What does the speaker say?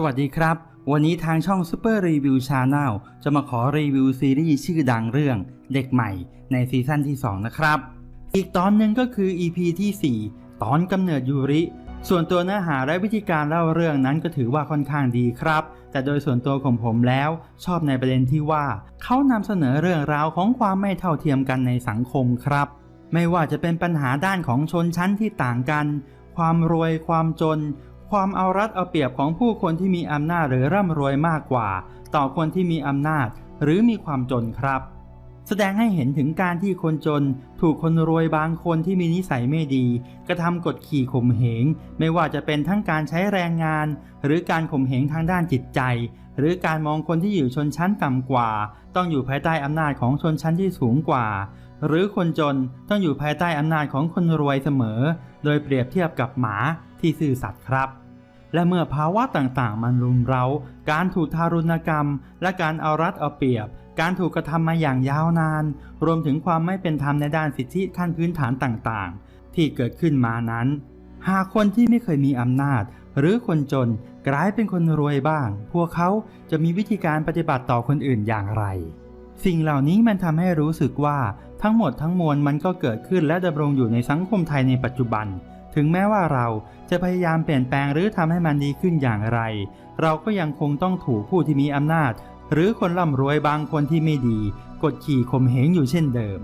สวัสดีครับ วันนี้ทางช่อง Super Review Channel จะมาขอรีวิวซีรีส์ชื่อดังเรื่องเด็กใหม่ในซีซั่นที่ 2 นะครับ อีกตอนหนึ่งก็คือ EP ที่ 4 ตอนกำเนิดยูริ ส่วนตัวเนื้อหาและวิธีการเล่าเรื่องนั้นก็ถือว่าค่อนข้างดีครับ แต่โดยส่วนตัวของผมแล้วชอบในประเด็นที่ว่า เขานำเสนอเรื่องราวของความไม่เท่าเทียมกันในสังคมครับ ไม่ว่าจะเป็นปัญหาด้านของชนชั้นที่ต่างกัน ความรวยความจน ความเอารัดเอาเปรียบของผู้คนที่มีอำนาจหรือร่ำรวยมากกว่า ต่อคนที่มีอำนาจ หรือมีความจนครับ แสดงให้เห็นถึงการที่คนจนถูกคนรวยบางคนที่มีนิสัยไม่ดี กระทำกดขี่ข่มเหง ไม่ว่าจะเป็นทั้งการใช้แรงงาน หรือการข่มเหงทางด้านจิตใจ หรือการมองคนที่อยู่ชนชั้นต่ำกว่า ต้องอยู่ภายใต้อำนาจของชนชั้นที่สูงกว่า หรือคนจนต้องอยู่ภายใต้อำนาจของคนรวยเสมอ โดยเปรียบเทียบกับหมาที่ซื่อสัตย์ครับและเมื่อภาวะต่างๆ มันรุมเร้า การถูกทารุณกรรม และการเอารัดเอาเปรียบ การถูกกระทำมาอย่างยาวนาน รวมถึงความไม่เป็นธรรมในด้านสิทธิขั้นพื้นฐานต่างๆ ที่เกิดขึ้นมานั้น หากคนที่ไม่เคยมีอำนาจ หรือคนจนกลายเป็นคนรวยบ้าง พวกเขาจะมีวิธีการปฏิบัติต่อคนอื่นอย่างไร สิ่งเหล่านี้มันทำให้รู้สึกว่าทั้งหมดทั้งมวลมันก็เกิดขึ้นและดำรงอยู่ในสังคมไทยในปัจจุบัน ถึงแม้ว่าเราจะพยายามเปลี่ยนแปลงหรือทำให้มันดีขึ้นอย่างไร เราก็ยังคงต้องถูกผู้ที่มีอำนาจ หรือคนร่ำรวยบางคนที่ไม่ดี กดขี่ข่มเหงอยู่เช่นเดิม